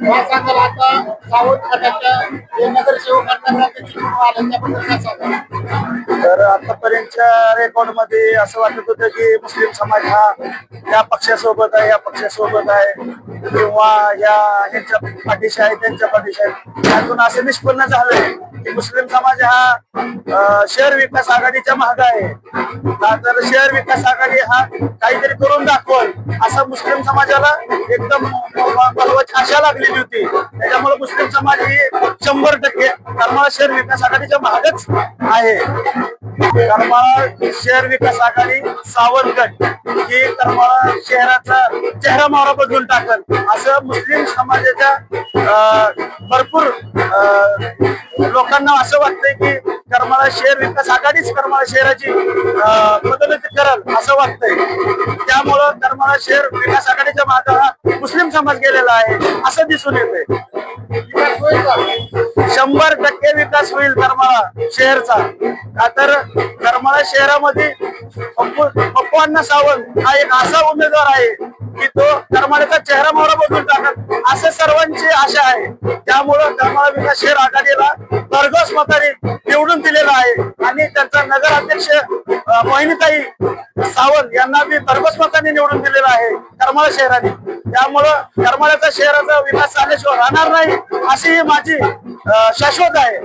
काय सांगाल आता सावंत गटाच्या जे नगरसेवकांना त्याची निवडून आले काय सांगाल तर आतापर्यंतच्या रेकॉर्डमध्ये असं वाटत होतं की मुस्लिम समाज हा या पक्षासोबत आहे या पक्षासोबत आहे. किंवा या ह्यांच्या पाठीशी आहे त्यांच्या पाठीशी आहे. त्यातून असं निष्पन्न झालंय. की मुस्लिम समाज हा शहर विकास आघाडीच्या माग आहे. तर शहर विकास आघाडी हा काहीतरी करून दाखवल असं मुस्लिम समाजाला एकदम बलवाची आशा लागलेली होती. त्याच्यामुळे मुस्लिम समाज ही शंभर टक्के करमाळा शहर विकास आघाडीच्या मागच आहे. करमाळा शहर विकास आघाडी सावरगड ही करमाळा शहराचा चेहरा मारा बदलून टाकल. असं मुस्लिम समाजाच्या अं, भरपूर अं, लोकांना असं वाटतंय की करमाळा शहर विकास आघाडीच करमाळा शहराची अं, बदलती करल असं वाटतंय. त्यामुळं करमाळा शहर विकास आघाडीच्या मागे मुस्लिम समाज गेलेला आहे असं दिसून येतंय. शंभर टक्के विकास होईल करमाळा शहरचा का तर करमाळा शहरामध्ये पप्पू पप्पू अण्णा सावंत हा एक असा उमेदवार आहे की तो करमाळ्याचा चेहरा मोहरा बदलून टाकत असं सर्वांची आशा आहे. त्यामुळं करमाळा विकास शहर आघाडीला भरघोस मताने निवडून दिलेला आहे. आणि त्यांचा नगर अध्यक्ष अं, मोहिनीताई सावंत यांना बी भरघोस मताने निवडून दिलेला आहे करमाळा शहराने. त्यामुळं करमाळ्याचा शहराचा विकास झाल्याशिवाय राहणार नाही अशी ही माझी शाश्वत आहे.